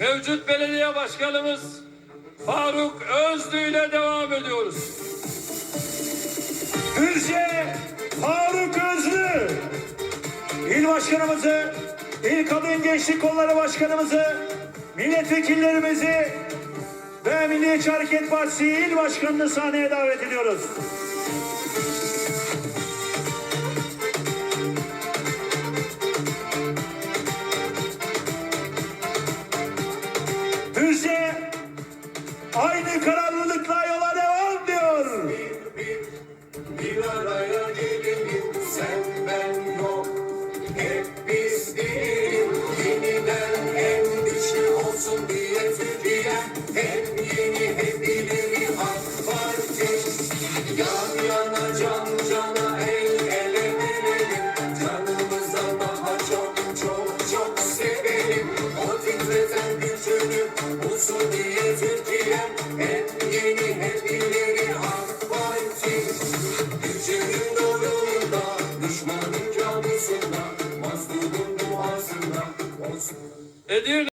mevcut belediye başkanımız Faruk Özlü ile devam ediyoruz. Düzce Faruk Özlü İl Başkanımızı, İl Kadın Gençlik Kolları Başkanımızı, milletvekillerimizi ve Milliyetçi Hareket Partisi İl Başkanı'nı sahneye davet ediyoruz. Aynı kararlılıkla yola devam diyor. Bir araya gelelim sen ben yok Hep biz diyelim yeniden en güçlü olsun diye Türkiye Hep yeni hep ileri AK Parti Yan yana can cana el ele verelim Canımıza daha çok çok çok sevelim O They do